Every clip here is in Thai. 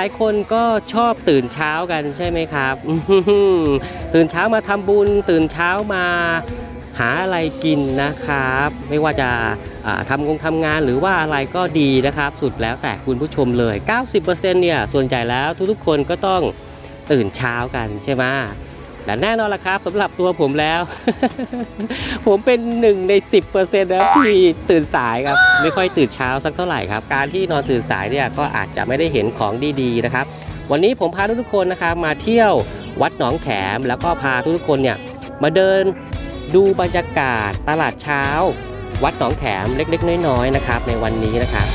หลายคนก็ชอบตื่นเช้ากันใช่ไหมครับ ตื่นเช้ามาทำบุญ ตื่นเช้ามาหาอะไรกินนะครับ ไม่ว่าจะาทำงงทำงานหรือว่าอะไรก็ดีนะครับ สุดแล้วแต่คุณผู้ชมเลย 90%เนี่ยส่วนใหญ่แล้วทุกๆคนก็ต้องตื่นเช้ากันใช่ไหม และแน่นอนละครับสำหรับตัวผมแล้ว ผมเป็นหนึ่งใน 10%นะที่ตื่นสายครับ ไม่ค่อยตื่นเช้าสักเท่าไหร่ครับ การที่นอนตื่นสายเนี่ยก็อาจจะไม่ได้เห็นของดีๆนะครับ วันนี้ผมพาทุกๆคนนะครับมาเที่ยววัดหนองแขม แล้วก็พาทุกๆคนเนี่ยมาเดินดูบรรยากาศตลาดเช้า วัดหนองแขมเล็กๆ น้อยๆนะครับในวันนี้นะครับ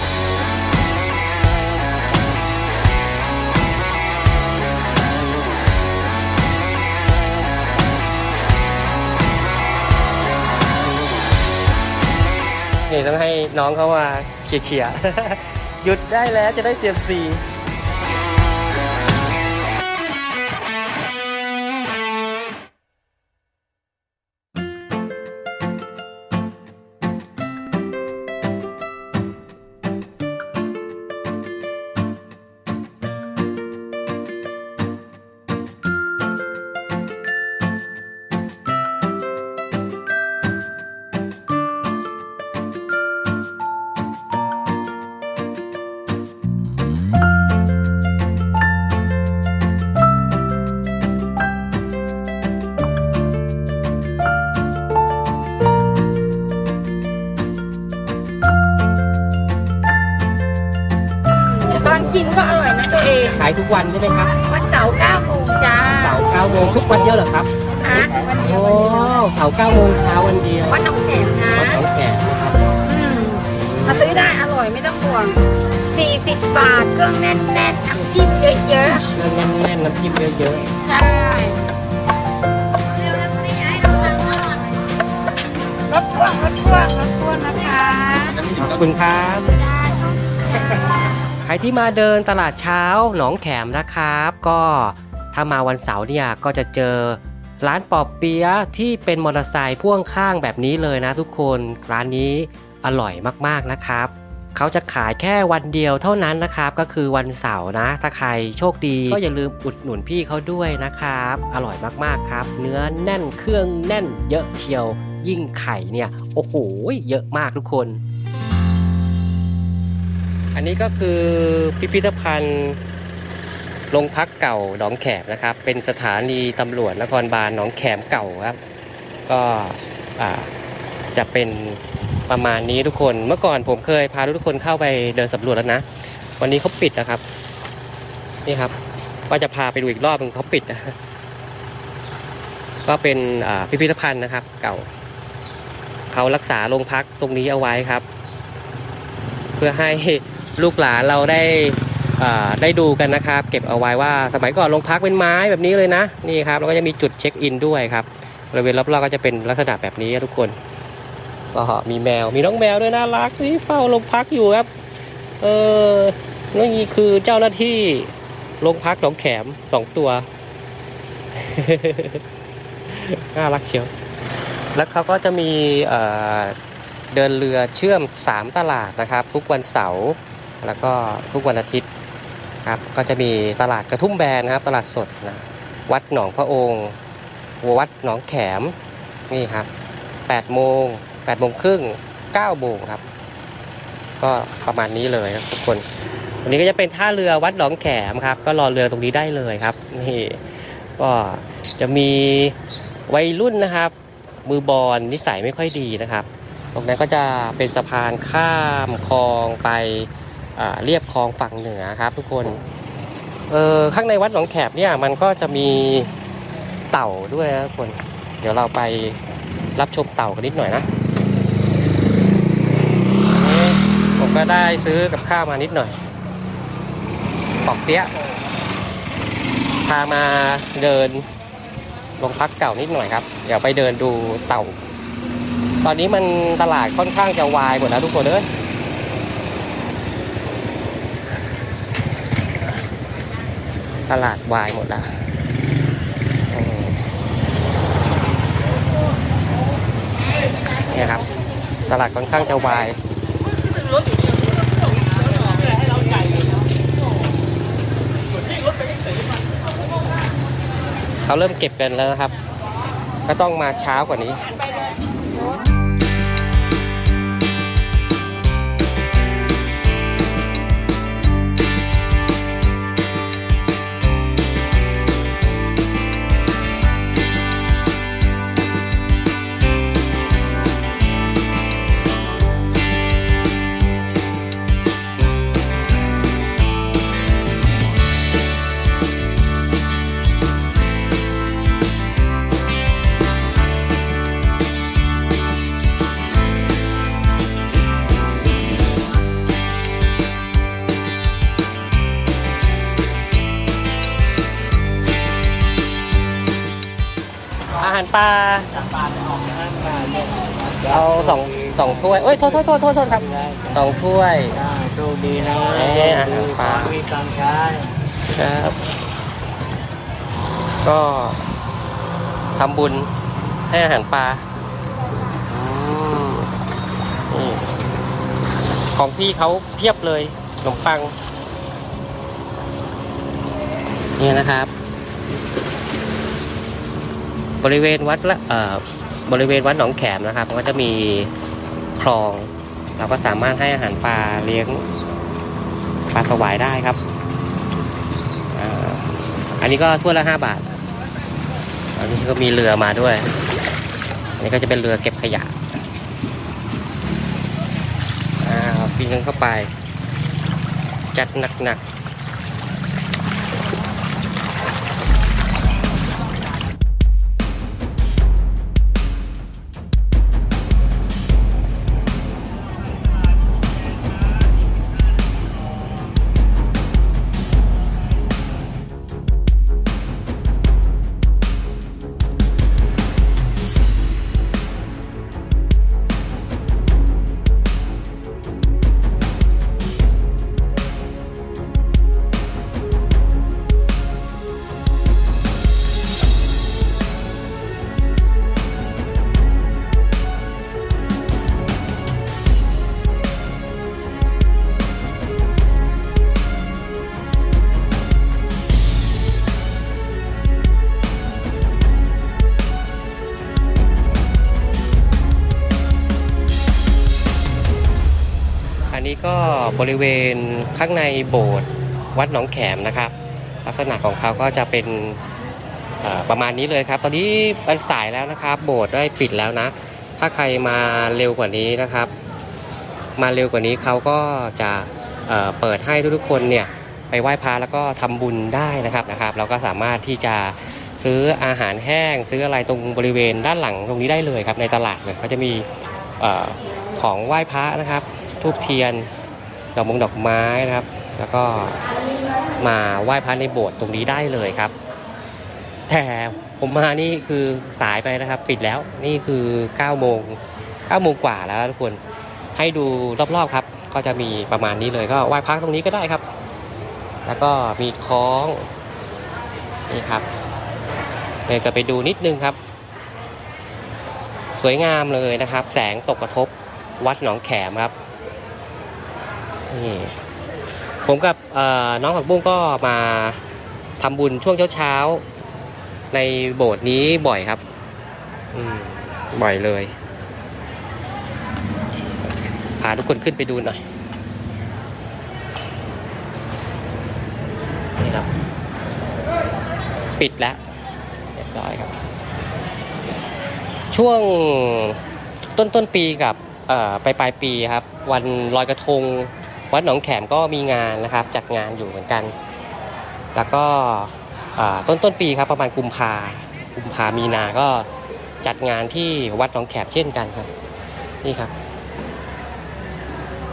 นี่ต้องให้น้องเขามาเขี่ยๆ หยุดได้แล้วจะได้เสียบสี ทุกวันใช่ไหมครับวันเสาร์9โมงจ้าเสาร์9โมงทุกวันเดียวเหรอครับฮะวันเดียวโอ้เสาร์9โมงเช้าวันเดียววันน้องแขมนะวัดหนองแขมนะครับอืมมาซื้อได้อร่อยไม่ต้องห่วง40บาทเครื่องแน่นๆน้ำจิ้มเยอะเครื่องแน่นๆน้ำจิ้มเยอะๆใช่รถพ่วงรถพ่วงรถพ่วงนะคะ ๆขอบคุณครับ ใครที่มาเดินตลาดเช้าหนองแขมนะครับ ก็ถ้ามาวันเสาร์เนี่ยก็จะเจอร้านปอบเปี๊ยะที่เป็นมอเตอร์ไซค์พ่วงข้างแบบนี้เลยนะทุกคนร้านนี้อร่อยมากๆนะครับเขาจะขายแค่วันเดียวเท่านั้นนะครับ ก็คือวันเสาร์นะ ถ้าใครโชคดี ก็อย่าลืมอุดหนุนพี่เขาด้วยนะครับ อร่อยมากๆครับ เนื้อแน่นเครื่องแน่นเยอะเชียว ยิ่งไข่เนี่ย โอ้โห เยอะมากทุกคน อันนี้ก็คือพิพิธภัณฑ์โรงพักเก่าหนองแขมนะครับ เป็นสถานีตำรวจนครบาลหนองแขมเก่าครับ ก็จะเป็นประมาณนี้ทุกคน เมื่อก่อนผมเคยพาทุกคนเข้าไปเดินสำรวจแล้วนะ วันนี้เขาปิดนะครับ นี่ครับ ว่าจะพาไปดูอีกรอบนึงเขาปิด ก็เป็นพิพิธภัณฑ์นะครับ เก่า เขารักษาโรงพักตรงนี้เอาไว้ครับ เพื่อให้ ลูกหลานเราได้ได้ดูกันนะครับ เก็บเอาไว้ว่าสมัยก่อนโรงพักเป็นไม้แบบนี้เลยนะนี่ครับแล้วก็จะมีจุดเช็คอินด้วยครับบริเวณรอบๆก็จะเป็นลักษณะแบบนี้ทุกคนก็มีแมวมีน้องแมวด้วยน่ารักที่เฝ้าโรงพักอยู่ครับ เออนี่คือเจ้าหน้าที่โรงพักหนองแขมสองตัวน่ารักเชียว แล้วเขาก็จะมีเเดินเรือเชื่อม 3 ตลาดนะครับ ทุกวันเสาร์ แล้วก็ทุกวันอาทิตย์ครับก็จะมีตลาดกระทุ่มแบนนะครับ ตลาดสดนะวัดหนองพระองค์วัดหนองแขมนี่ครับ8โมง8โมงครึ่ง9โมงครับ ก็ประมาณนี้เลยครับทุกคนวันนี้ก็จะเป็นท่าเรือวัดหนองแขมครับ ก็รอเรือตรงนี้ได้เลยครับนี่ก็จะมีวัยรุ่นนะครับ มือบอลนิสัยไม่ค่อยดีนะครับ ตรงนั้นก็จะเป็นสะพานข้ามคลองไป เรียบคลองฝั่งเหนือครับ ทุกคนเออข้างในวัดหนองแขบเนี่ยมันก็จะมีเต่าด้วยนะทุกคน เดี๋ยวเราไปรับชมเต่ากันนิดหน่อยนะนี่ผมก็ได้ซื้อกับข้าวมานิดหน่อยปอกเปี๊ยะพามาเดินโรงพักเก่านิดหน่อยครับ เดี๋ยวไปเดินดูเต่า ตอนนี้มันตลาดค่อนข้างจะวายหมดแล้วทุกคนเอ้ย ตลาดวายหมดละเนี่ยครับ ตลาดค่อนข้างจะวายเขาเริ่มเก็บกันแล้วนะครับ ก็ต้องมาเช้ากว่านี้ สองสองถ้วยเอ้ยโทษโทษโทษโทษโทษครับสองถ้วยโชคดีนะเอ๊ะอาหารปลามีตังค์ใช้ครับ ก็ทำบุญให้อาหารปลาอืมนี่ของพี่เขาเพียบเลยขนมปังนี่นะครับ บริเวณวัดละเอ่อบริเวณวัดหนองแขมนะครับมันก็จะมี คลอง เราก็สามารถให้อาหารปลาเลี้ยงปลาสวายได้ครับอันนี้ก็ถ้วละห้าบาท อันนี้ก็มีเรือมาด้วย อันนี้ก็จะเป็นเรือเก็บขยะอ่าปีนกันเข้าไป จัดหนักๆ บริเวณข้างในโบสถ์วัดหนองแขมนะครับ ลักษณะของเขาก็จะเป็นประมาณนี้เลยครับ ตอนนี้เป็นสายแล้วนะครับ โบสถ์ได้ปิดแล้วนะ ถ้าใครมาเร็วกว่านี้นะครับ มาเร็วกว่านี้เขาก็จะเเปิดให้ทุกๆคนเนี่ยไปไหว้พระแล้วก็ทำบุญได้นะครับนะครับ เราก็สามารถที่จะซื้ออาหารแห้ง ซื้ออะไรตรงบริเวณด้านหลังตรงนี้ได้เลยครับในตลาดเลยเขาจะมีอของไหว้พระนะครับทูบเทียน ดอกมงดอกไม้นะครับ แล้วก็มาไหว้พระในโบสถ์ตรงนี้ได้เลยครับ แต่ผมมานี่คือสายไปนะครับ ปิดแล้วนี่คือ9โมง9โมงกว่าแล้วทุกคนให้ดูรอบๆครับ ก็จะมีประมาณนี้เลยก็ไหว้พระตรงนี้ก็ได้ครับ แล้วก็มีคล้องนี่ครับเดินกันไปดูนิดนึงครับ สวยงามเลยนะครับ แสงตกกระทบวัดหนองแขมครับ นี่ผมกับน้องผักบุ้งก็มาทำบุญช่วงเช้าๆในโบสถ์นี้บ่อยครับบ่อยเลยพาทุกคนขึ้นไปดูหน่อยนี่ครับ ปิดแล้วเรียบร้อยครับ ช่วงต้นต้นปีกับเอ่อปลายปลายปีครับ วันลอยกระทง วัดหนองแขมก็มีงานนะครับจัดงานอยู่เหมือนกัน แล้วก็ต้นต้นปีครับประมาณกุมภากุมภามีนาก็จัดงานที่วัดหนองแขมเช่นกันครับ นี่ครับ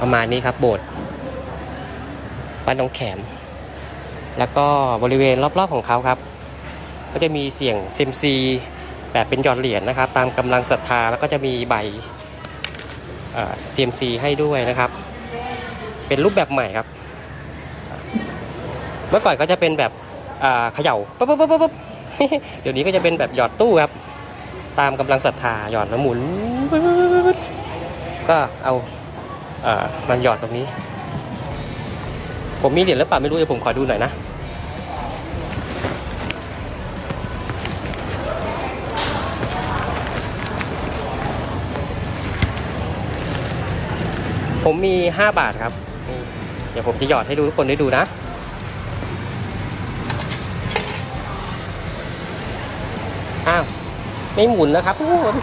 ประมาณนี้ครับโบสถ์วัดหนองแขม แล้วก็บริเวณรอบๆของเขาครับ ก็จะมีเสียงเซมซีแบบเป็นหยอดเหรียญนะครับ ตามกำลังศรัทธาแล้วก็จะมีใบเซียมซีให้ด้วยนะครับ เป็นรูปแบบใหม่ครับ เมื่อก่อนก็จะเป็นแบบเขย่าปุ๊บปุ๊บปุ๊บเดี๋ยวนี้ก็จะเป็นแบบหยอดตู้ครับ ตามกำลังศรัทธาหยอดแล้วหมุน ก็เอามันหยอดตรงนี้ ผมมีเหรียญแล้วเปล่าไม่รู้เดี๋ยวผมขอดูหน่อยนะผมมี 5 บาทครับ เดี๋ยวผมจะหยอดให้ดูทุกคนได้ดูนะอ้าวไม่หมุนนะครับทุกคน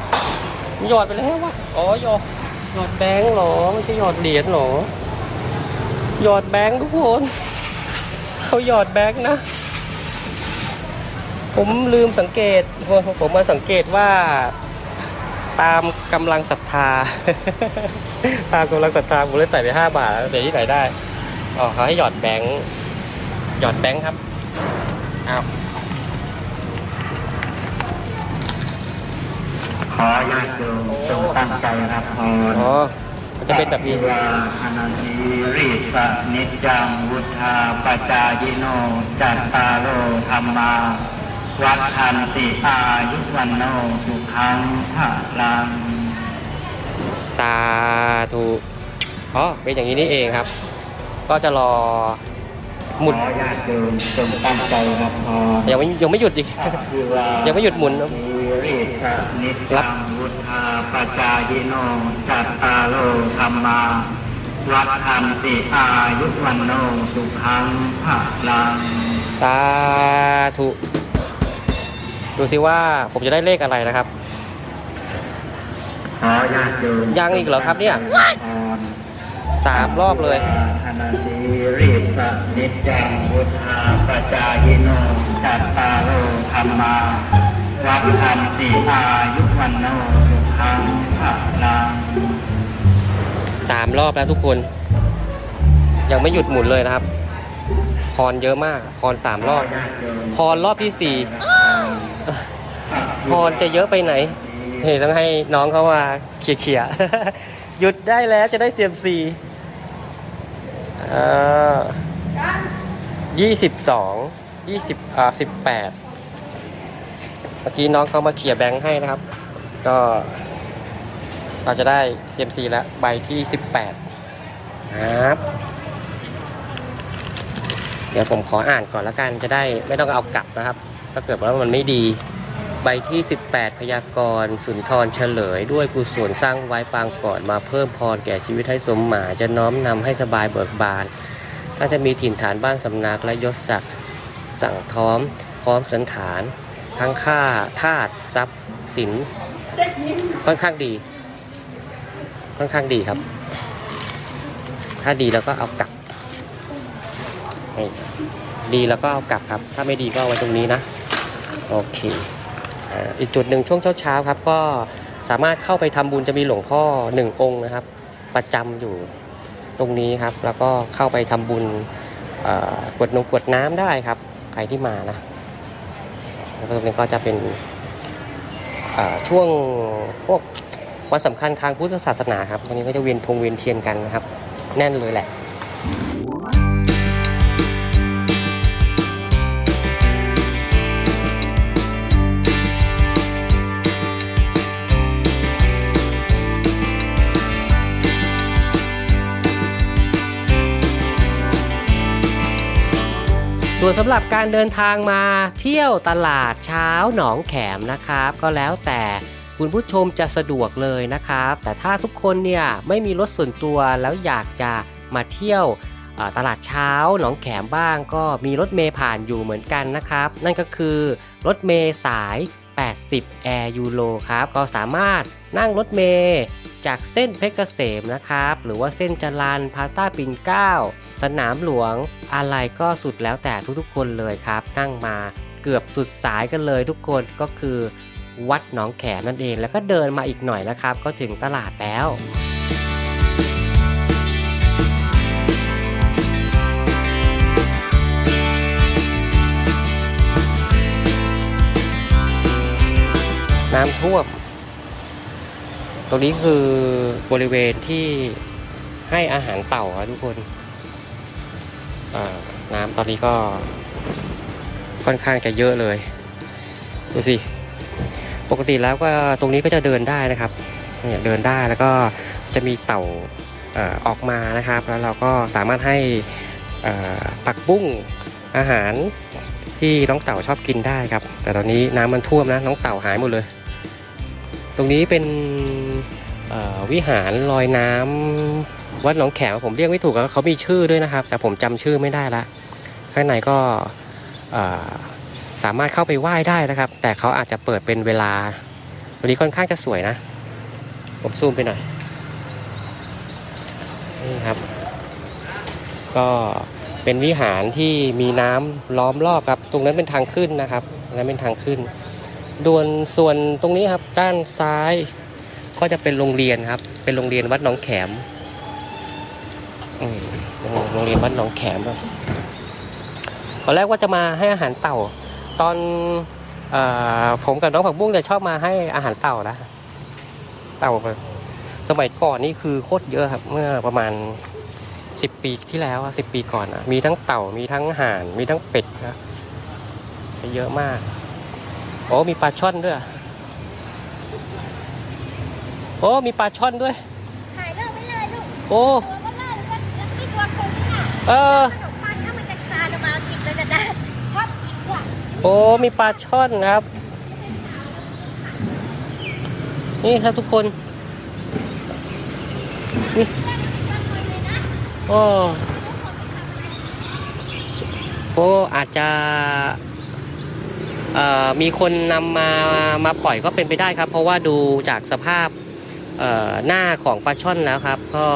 หยอดไปแล้ววะอ๋อหยอดหยอดแบงค์หรอไม่ใช่หยอดเหรียญหรอหยอดแบงค์ทุกคนเขาหยอดแบงค์นะ ผมลืมสังเกตผมมาสังเกตว่าตามกำลังศรัทธา ตามกำลังศรัทธาผมเลยใส่ไปห้าบาท แล้วเดี๋ยวที่ไหนได้ อ๋อเขาให้หยอดแบงค์หยอดแบงค์ครับอ้าวขอญาติโยมจงตั้งใจรับพรอ๋อมันจะเป็นแบบนี้ วาอนันติริสะนิจจังวุธาปจายโน จัตตาโรธรรมา วัฏทันติอายุวันโนสุขังภาลัง สาธุ อ๋อ เป็นอย่างนี้นี่เองครับ ก็จะรอหมุนขอญาติโยมจงตั้งใจรับพรยังไม่ยังไม่หยุดอีก คือว่ายังไม่หยุดหมุนริสะนิจจังวุธาปจายโนจัตตาโรธรรมา วัฏทันติอายุวันโนสุขังภาลังสาธุดูสิว่าผมจะได้เลขอะไรนะครับ ขอญาติโยมยังอีกเหรอครับเนี่ย สามรอบเลยอนันติริปะนิจจังวุธาปจายโนจัตตาโรธรรมาวัฏทันติอายุวันโนสุขังภาลังสามรอบแล้วทุกคน ยังไม่หยุดหมุนเลยนะครับ พรเยอะมาก พรสามรอบ พรรอบที่สี่พรจะเยอะไปไหนเฮ้ยต้องให้น้องเขามาเขี่ยๆหยุดได้แล้วจะได้เสียมสี่ ยี่สิบสองยี่สิบอ่าสิบแปดเมื่อกี้น้องเขามาเขี่ยแบงค์ให้นะครับ ก็ เราจะได้เซียมซีแล้วใบที่สิบแปดครับ เดี๋ยวผมขออ่านก่อนละกันจะได้ไม่ต้องเอากลับนะครับ ถ้าเกิดว่ามันไม่ดี ใบที่ 18 พยากรณ์สุนทรเฉลย ด้วยกุศลสร้างไว้ปางก่อนมาเพิ่มพรแก่ชีวิตให้สมหมาจะน้อมนำให้สบายเบิกบานท่านจะมีถิ่นฐานบ้านสำนักและยศศักดิ์สั่งท้อม พร้อมสันฐาน ทั้งค่าทาสทรัพย์สินค่อนข้างดี ค่อนข้างดีครับ ถ้าดีแล้วก็เอากลับดีแล้วก็เอากลับครับ ถ้าไม่ดีก็เอาไว้ตรงนี้นะ โอเค อีกจุดหนึ่งช่วงเช้าๆครับ ก็สามารถเข้าไปทำบุญจะมีหลวงพ่อหนึ่งองค์นะครับ ประจำอยู่ตรงนี้ครับ แล้วก็เข้าไปทำบุญกวดนงกวดน้ำได้ครับใครที่มานะแล้วก็ตรงนี้ก็จะเป็นช่วงพวกวันสำคัญทางพุทธศาสนาครับตรงนี้ก็จะเวียนพงเวียนเทียนกันนะครับ แน่นเลยแหละ ส่วนสำหรับการเดินทางมาเที่ยวตลาดเช้าหนองแขมนะครับ ก็แล้วแต่คุณผู้ชมจะสะดวกเลยนะครับ แต่ถ้าทุกคนเนี่ยไม่มีรถส่วนตัวแล้วอยากจะมาเที่ยวตลาดเช้าหนองแขมบ้างก็มีรถเมย์ผ่านอยู่เหมือนกันนะครับ นั่นก็คือรถเมย์สาย 80 Air Euro ครับ ก็สามารถนั่งรถเมย์จากเส้นเพชรเกษมนะครับ หรือว่าเส้นจรันพาต้าปิ่นเก้า สนามหลวง อะไรก็สุดแล้วแต่ทุกๆ คนเลยครับ นั่งมาเกือบสุดสายกันเลยทุกคนก็คือวัดหนองแขมนั่นเอง แล้วก็เดินมาอีกหน่อยนะครับ ก็ถึงตลาดแล้วน้ำท่วม ตรงนี้คือบริเวณที่ให้อาหารเต่าครับทุกคน น้ำตอนนี้ก็ค่อนข้างจะเยอะเลย ดูสิ ปกติแล้วก็ตรงนี้ก็จะเดินได้นะครับเนี่ยเดินได้แล้วก็จะมีเต่าออกมานะครับ แล้วเราก็สามารถให้ผักบุ้งอาหารที่น้องเต่าชอบกินได้ครับ แต่ตอนนี้น้ำมันท่วมนะน้องเต่าหายหมดเลย ตรงนี้เป็น วิหารลอยน้ำวัดหนองแขมผมเรียกไม่ถูกเขามีชื่อด้วยนะครับ แต่ผมจำชื่อไม่ได้ละข้างในก็สามารถเข้าไปไหว้ได้นะครับ แต่เขาอาจจะเปิดเป็นเวลาตัวนี้ค่อนข้างจะสวยนะ ผมซูมไปหน่อยนี่ครับ ก็เป็นวิหารที่มีน้ำล้อมรอบครับ ตรงนั้นเป็นทางขึ้นนะครับนั้นเป็นทางขึ้นดวนส่วนตรงนี้ครับด้านซ้าย ก็จะเป็นโรงเรียนครับ เป็นโรงเรียนวัดหนองแขมโรงเรียนวัดหนองแขมครับตอนแรกว่าจะมาให้อาหารเต่า ตอนอผมกับน้องผักบุ้งจะชอบมาให้อาหารเต่านะเต่าสมัยก่อนนี่คือโคตรเยอะครับ เมื่อประมาณสิบปีที่แล้วสิบปีก่อนอะมีทั้งเต่ามีทั้งห่าน มีทั้งเป็ดนะเยอะมาก โอ้มีปลาช่อนด้วย โอ้มีปลาช่อนด้วย ถ่ายเริ่มไปเลยลูกโอ้ ตัวก็เล่าแล้วก็ที่ตัวคงค่ะเออ ขนมปังถ้ามันจะคลานออกมากินเลยจะได้ชอบกินค่ะโอ้มีปลาช่อนครับ นี่ครับทุกคนนี่โอ้โอ้อาจจะเอ่อมีคนนำมามาปล่อยก็เป็นไปได้ครับ เพราะว่าดูจากสภาพเอ่อ หน้าของปลาช่อนแล้วครับ ก็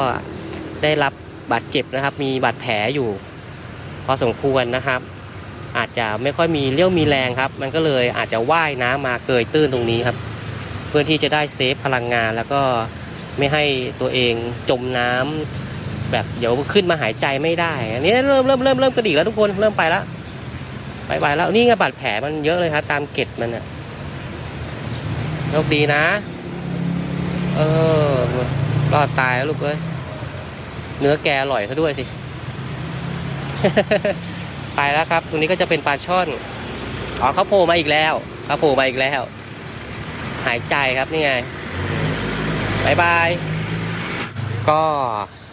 ได้รับบาดเจ็บนะครับ มีบาดแผลอยู่ พอสมควรนะครับ อาจจะไม่ค่อยมีเรี่ยวมีแรงครับ มันก็เลยอาจจะว่ายน้ำมาเกยตื้นตรงนี้ครับ เพื่อที่จะได้เซฟพลังงานแล้วก็ไม่ให้ตัวเองจมน้ำแบบเดี๋ยวขึ้นมาหายใจไม่ได้ อันนี้เริ่มเริ่มเริ่มเริ่มกระดิกแล้วทุกคนเริ่มไปแล้วไปไปแล้วนี่ไงบาดแผลมันเยอะเลยครับตามเกล็ดมันอะโชคดีนะ เออรอดตายแล้วลูกเอ้ยเนื้อแกอร่อยซะด้วยสิ ไปแล้วครับ ตรงนี้ก็จะเป็นปลาช่อน อ๋อเขาโผล่มาอีกแล้วเขาโผล่มาอีกแล้ว หายใจครับนี่ไงบายบาย ก็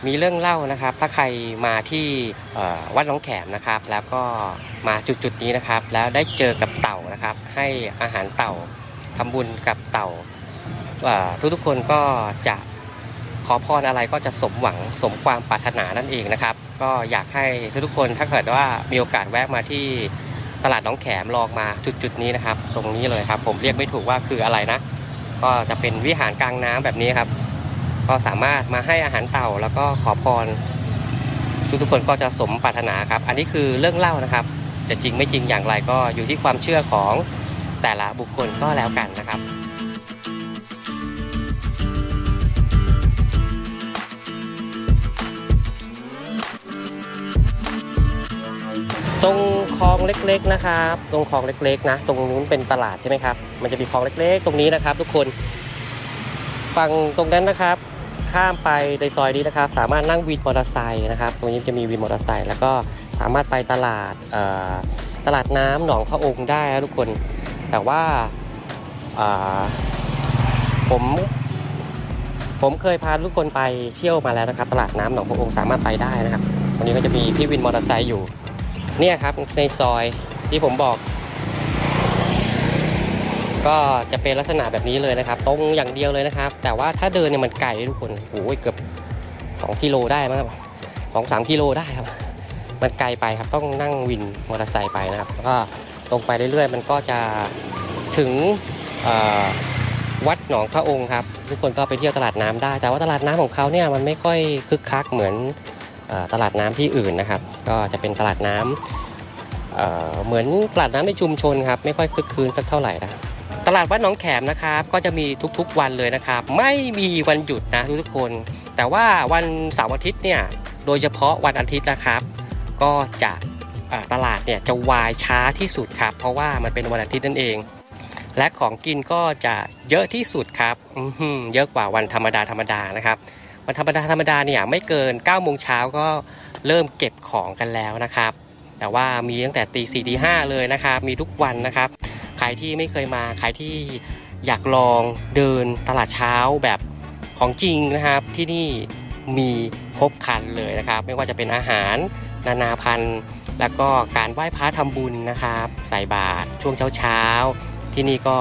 มีเรื่องเล่านะครับ ถ้าใครมาที่วัดหน้องแขมนะครับ แล้วก็มาจุดจุดๆนี้นะครับ แล้วได้เจอกับเต่านะครับ ให้อาหารเต่าทำบุญกับเต่า ทุกๆคนก็จะขอพรอะไรก็จะสมหวังสมความปรารถนานั่นเองนะครับ ก็อยากให้ทุกๆคนถ้าเกิดว่ามีโอกาสแวะมาที่ตลาดน้องแขมลองมาจุดจุดๆนี้นะครับ ตรงนี้เลยครับ ผมเรียกไม่ถูกว่าคืออะไรนะ ก็จะเป็นวิหารกลางน้ำแบบนี้ครับ ก็สามารถมาให้อาหารเต่าแล้วก็ขอพร ทุกๆคนก็จะสมปรารถนาครับ อันนี้คือเรื่องเล่านะครับ จะจริงไม่จริงอย่างไรก็อยู่ที่ความเชื่อของแต่ละบุคคลก็แล้วกันนะครับ ตรงคลองเล็กๆนะครับ ตรงคลองเล็กๆนะ ตรงนู้นเป็นตลาดใช่ไหมครับ มันจะมีคลองเล็กๆ ตรงนี้นะครับ ทุกคนฝั่งตรงนั้นนะครับ ข้ามไปในซอยนี้นะครับ สามารถนั่งวินมอเตอร์ไซค์นะครับ ตรงนี้จะมีวินมอเตอร์ไซค์แล้วก็สามารถไปตลาดตลาดน้ำหนองพระองค์ได้นะทุกคน แต่ว่าอ่าผมผมเคยพาทุกคนไปเที่ยวมาแล้วนะครับ ตลาดน้ำหนองพระองค์สามารถไปได้นะครับวันนี้ก็จะมีพี่วินมอเตอร์ไซค์อยู่ เนี่ยครับในซอยที่ผมบอก ก็จะเป็นลักษณะแบบนี้เลยนะครับ ตรงอย่างเดียวเลยนะครับ แต่ว่าถ้าเดินเนี่ยมันไกลทุกคนโอ้ยเกือบ2กิโลได้มั้งครับสองสามกิโลได้ครับ มันไกลไปครับต้องนั่งวินมอเตอร์ไซค์ไปนะครับแล้วก็ตรงไปเรื่อยๆ มันก็จะถึงวัดหนองพระองค์ครับ ทุกคนก็ไปเที่ยวตลาดน้ำได้ แต่ว่าตลาดน้ำของเขาเนี่ยมันไม่ค่อยคึกคักเหมือนอตลาดน้ำที่อื่นนะครับ ก็จะเป็นตลาดน้ำเเหมือนตลาดน้ำในชุมชนครับไม่ค่อยคึกคืนสักเท่าไหร่นะตลาดวัดหนองแขมนะครับก็จะมีทุกๆวันเลยนะครับ ไม่มีวันหยุดนะทุกๆคน แต่ว่าวันเสาร์อาทิตย์เนี่ยโดยเฉพาะวันอาทิตย์นะครับ ก็จะตลาดเนี่ยจะวายช้าที่สุดครับ เพราะว่ามันเป็นวันอาทิตย์นั่นเอง และของกินก็จะเยอะที่สุดครับเยอะกว่าวันธรรมดาธรรมดานะครับวันธรรมดาธรรมดาเนี่ยไม่เกิน9ก้าโมงเช้าก็ เริ่มเก็บของกันแล้วนะครับ แต่ว่ามีตั้งแต่ตีสี่ตีห้าเลยนะครับ มีทุกวันนะครับใครที่ไม่เคยมาใครที่อยากลองเดินตลาดเช้าแบบของจริงนะครับที่นี่มีครบครันเลยนะครับ ไม่ว่าจะเป็นอาหารนานาพันธุ์ แล้วก็การไหว้พระทำบุญนะครับ ใส่บาตรช่วงเช้าๆที่ที่นี่ก็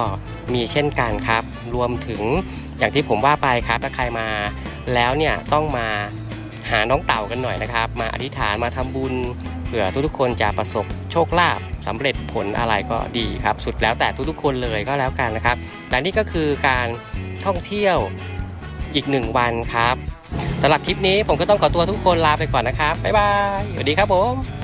มีเช่นกันครับ รวมถึงอย่างที่ผมว่าไปครับถ้าใครมาแล้วเนี่ยต้องมา หาน้องเต่ากันหน่อยนะครับ มาอธิษฐานมาทำบุญเผื่อทุกๆคนจะประสบโชคลาภสำเร็จผลอะไรก็ดีครับ สุดแล้วแต่ทุกๆคนเลยก็แล้วกันนะครับและนี่ก็คือการท่องเที่ยวอีกหนึ่งวันครับสำหรับทริปนี้ผมก็ต้องขอตัวทุกคนลาไปก่อนนะครับบ๊ายบายสวัสดีครับผม